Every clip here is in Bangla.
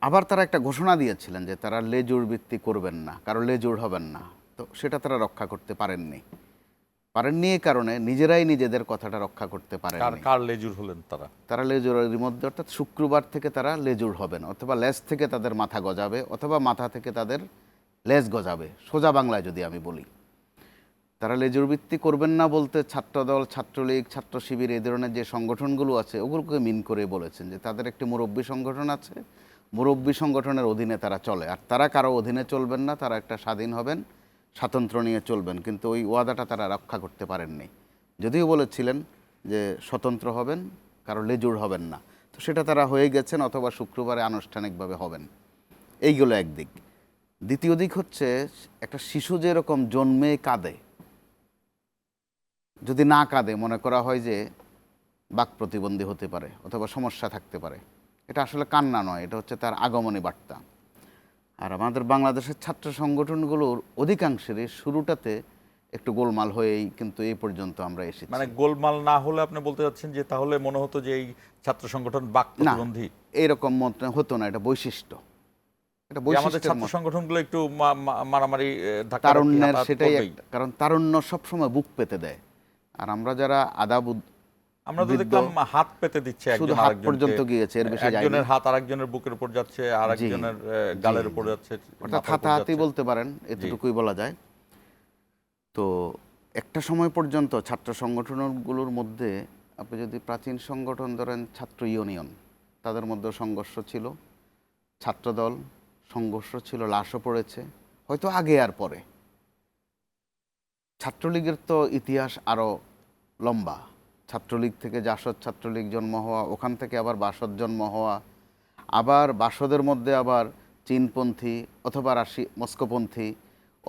আবার তারা একটা ঘোষণা দিয়েছিলেন যে তারা লেজুর বৃত্তি করবেন না কারও লেজুর হবেন না। তো সেটা তারা রক্ষা করতে পারেননি। পারেননি এই কারণে নিজেরাই নিজেদের কথাটা রক্ষা করতে কার পারেননি। কার লেজুর হলেন তারা? তারা লেজুরের মধ্যে অর্থাৎ শুক্রবার থেকে তারা লেজুর হবেন অথবা লেজ থেকে তাদের মাথা গজাবে অথবা মাথা থেকে তাদের লেজ গজাবে। সোজা বাংলায় যদি আমি বলি। তারা লেজুর বৃত্তি করবেন না বলতে ছাত্রদল ছাত্রলীগ ছাত্র শিবির এই ধরনের যে সংগঠনগুলো আছে ওগুলোকে মিন করে বলেছেন যে তাদের একটি মুরব্বী সংগঠন আছে মুরব্বী সংগঠনের অধীনে তারা চলে। আর তারা কারও অধীনে চলবেন না, তারা একটা স্বাধীন হবেন স্বাতন্ত্র নিয়ে চলবেন। কিন্তু ওই ওয়াদাটা তারা রক্ষা করতে পারেননি। যদিও বলেছিলেন যে স্বতন্ত্র হবেন, কারও লেজুর হবেন না। তো সেটা তারা হয়ে গেছেন অথবা শুক্রবারে আনুষ্ঠানিকভাবে হবেন। এইগুলো একদিক। দ্বিতীয় দিক হচ্ছে, একটা শিশু যেরকম জন্মে কাঁদে, যদি না কাঁদে, মনে করা হয় যে বাক প্রতিবন্ধী হতে পারে অথবা সমস্যা থাকতে পারে। এটা আসলে কান্না নয় এটা হচ্ছে তার আগমনী বার্তা। আর আমাদের বাংলাদেশের ছাত্র সংগঠনগুলোর অধিকাংশেরই শুরুটাতে একটু গোলমাল হয়েই কিন্তু এই পর্যন্ত আমরা এসেছি। মানে গোলমাল না হলে আপনি বলতে চাচ্ছেন যে তাহলে মনে হতো যে এই ছাত্র সংগঠন বাক না প্রতিবন্ধী? এইরকম মত হতো না এটা বৈশিষ্ট্য। এটা যে আমাদের ছাত্র। সংগঠনগুলো একটু মারামারি তারুণ্যের সেটাই কারণ তারুণ্য সবসময় বুক পেতে দেয়। আর আমরা যারা আদা বুদ- আমরা তো দেখলাম হাত পেতে দিচ্ছে শুধু একজন হাত পর্যন্ত গিয়েছে, এর বেশি যায়নি। একজনের হাত আরেকজনের বুকের উপর যাচ্ছে আরেকজনের গালের উপর যাচ্ছে অর্থাৎ হাতাহাতি বলতে পারেন এতটুকুই বলা যায়। তো একটা সময় পর্যন্ত ছাত্র সংগঠনগুলোর মধ্যে আপনি যদি প্রাচীন সংগঠন ধরেন ছাত্র ইউনিয়ন তাদের মধ্যে সংঘর্ষ ছিল। ছাত্রদল সংঘর্ষ ছিল লাশও পড়েছে। হয়তো আগে আর পরে। ছাত্রলীগের তো ইতিহাস আরও লম্বা। ছাত্রলীগ থেকে জাসদ ছাত্রলীগ জন্ম হওয়া, ওখান থেকে আবার বাসদ জন্ম হওয়া, আবার বাসদের মধ্যে আবার চীনপন্থী অথবা রাশি, মস্কোপন্থী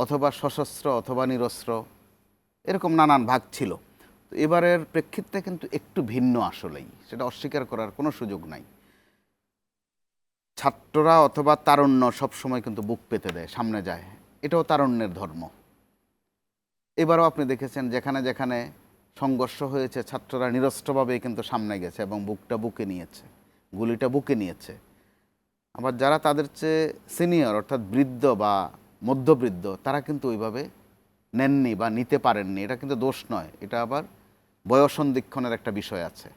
অথবা সশস্ত্র অথবা নিরস্ত্র, এরকম নানান ভাগ ছিল। তো এবারের প্রেক্ষিতে কিন্তু একটু ভিন্ন আসলেই, সেটা অস্বীকার করার কোনো সুযোগ নাই। ছাত্ররা অথবা তারুণ্য সবসময় কিন্তু বুক পেতে দেয়, সামনে যায়। এটাও তারুণ্যের ধর্ম। এবারও আপনি দেখেছেন যেখানে যেখানে সংঘর্ষ হয়েছে, ছাত্ররা নিরস্ত্রভাবেই কিন্তু সামনে গেছে এবং বুকটা বুকে নিয়েছে, গুলিটা বুকে নিয়েছে। আবার যারা তাদের চেয়ে সিনিয়র, অর্থাৎ বৃদ্ধ বা মধ্যবৃদ্ধ, তারা কিন্তু ওইভাবে নেননি বা নিতে পারেননি। এটা কিন্তু দোষ নয়, এটা আবার বয়সন্ধিক্ষণের একটা বিষয় আছে।